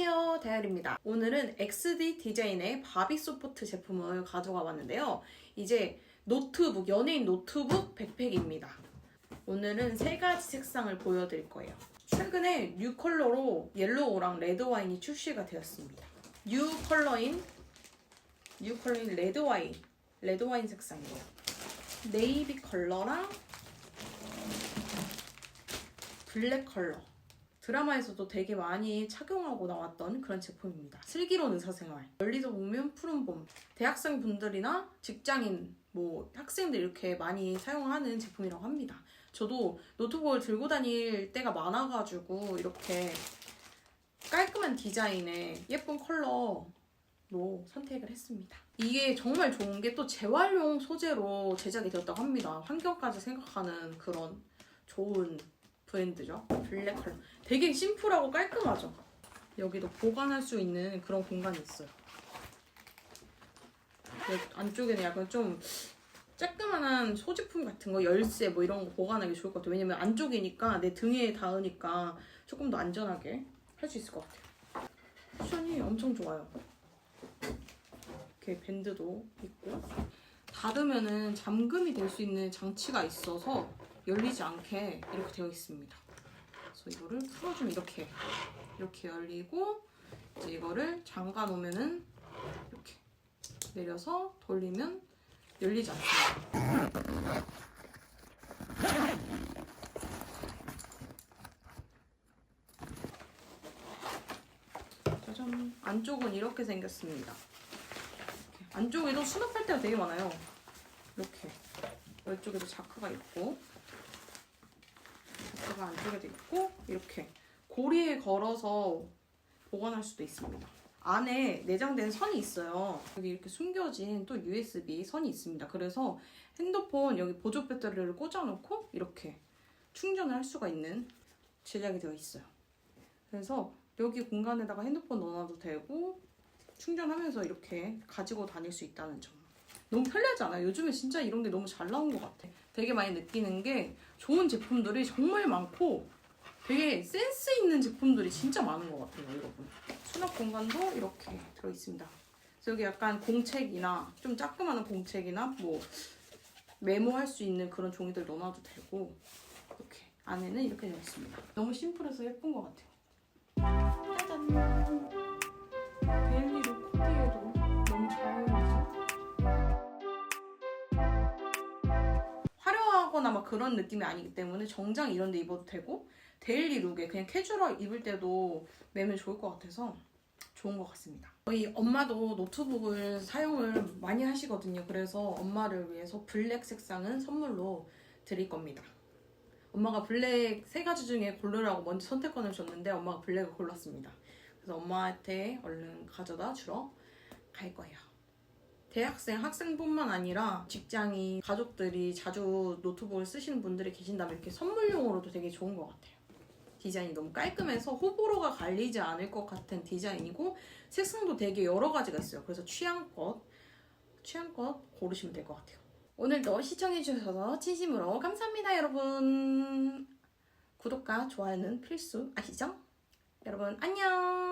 안녕하세요. 다이얼입니다. 오늘은 XD 디자인의 바비 소프트 제품을 가져가 봤는데요. 이제 노트북 연예인 노트북 백팩입니다. 오늘은 세 가지 색상을 보여드릴 거예요. 최근에 뉴 컬러로 옐로우랑 레드 와인이 출시가 되었습니다. 뉴 컬러인 뉴 컬러인 레드 와인 레드 와인 색상이에요. 네이비 컬러랑 블랙 컬러 드라마에서도 되게 많이 착용하고 나왔던 그런 제품입니다. 슬기로운 의사생활. 멀리서 보면 푸른 봄. 대학생 분들이나 직장인, 뭐 학생들 이렇게 많이 사용하는 제품이라고 합니다. 저도 노트북을 들고 다닐 때가 많아가지고 이렇게 깔끔한 디자인의 예쁜 컬러 로 선택을 했습니다. 이게 정말 좋은 게 또 재활용 소재로 제작이 되었다고 합니다. 환경까지 생각하는 그런 좋은 브랜드죠. 블랙 컬러. 되게 심플하고 깔끔하죠. 여기도 보관할 수 있는 그런 공간이 있어요. 안쪽에는 약간 좀 쬐끄만한 소지품 같은 거, 열쇠 뭐 이런 거 보관하기 좋을 것 같아요. 왜냐면 안쪽이니까 내 등에 닿으니까 조금 더 안전하게 할 수 있을 것 같아요. 쿠션이 엄청 좋아요. 이렇게 밴드도 있고 닫으면은 잠금이 될 수 있는 장치가 있어서 열리지 않게 이렇게 되어 있습니다. 그래서 이거를 풀어주면 이렇게 이렇게 열리고 이제 이거를 잠가 놓으면은 이렇게 내려서 돌리면 열리지 않습니다. 짜잔 안쪽은 이렇게 생겼습니다. 안쪽에도 수납할 데가 되게 많아요. 이렇게 이쪽에도 자크가 있고 자크가 안쪽에도 있고 이렇게 고리에 걸어서 보관할 수도 있습니다. 안에 내장된 선이 있어요. 여기 이렇게 숨겨진 또 USB 선이 있습니다. 그래서 핸드폰 여기 보조 배터리를 꽂아놓고 이렇게 충전을 할 수가 있는 제작이 되어 있어요. 그래서 여기 공간에다가 핸드폰 넣어놔도 되고 충전하면서 이렇게 가지고 다닐 수 있다는 점. 너무 편리하지 않아요? 요즘에 진짜 이런 게 너무 잘 나온 것 같아. 되게 많이 느끼는 게 좋은 제품들이 정말 많고 되게 센스 있는 제품들이 진짜 많은 것 같아요, 여러분. 수납 공간도 이렇게 들어 있습니다. 그래서 여기 약간 공책이나 좀 자그마한 공책이나 뭐 메모할 수 있는 그런 종이들 넣어놔도 되고 이렇게 안에는 이렇게 되어 있습니다. 너무 심플해서 예쁜 것 같아요. 짜잔! 그런 느낌이 아니기 때문에 정장 이런 데 입어도 되고 데일리 룩에 그냥 캐주얼 입을 때도 매면 좋을 것 같아서 좋은 것 같습니다. 저희 엄마도 노트북을 사용을 많이 하시거든요. 그래서 엄마를 위해서 블랙 색상은 선물로 드릴 겁니다. 엄마가 블랙 세 가지 중에 고르라고 먼저 선택권을 줬는데 엄마가 블랙을 골랐습니다. 그래서 엄마한테 얼른 가져다 주러 갈 거예요. 대학생, 학생뿐만 아니라 직장인, 가족들이 자주 노트북을 쓰시는 분들이 계신다면 이렇게 선물용으로도 되게 좋은 것 같아요. 디자인이 너무 깔끔해서 호불호가 갈리지 않을 것 같은 디자인이고 색상도 되게 여러 가지가 있어요. 그래서 취향껏, 취향껏 고르시면 될 것 같아요. 오늘도 시청해주셔서 진심으로 감사합니다, 여러분. 구독과 좋아요는 필수 아시죠? 여러분, 안녕!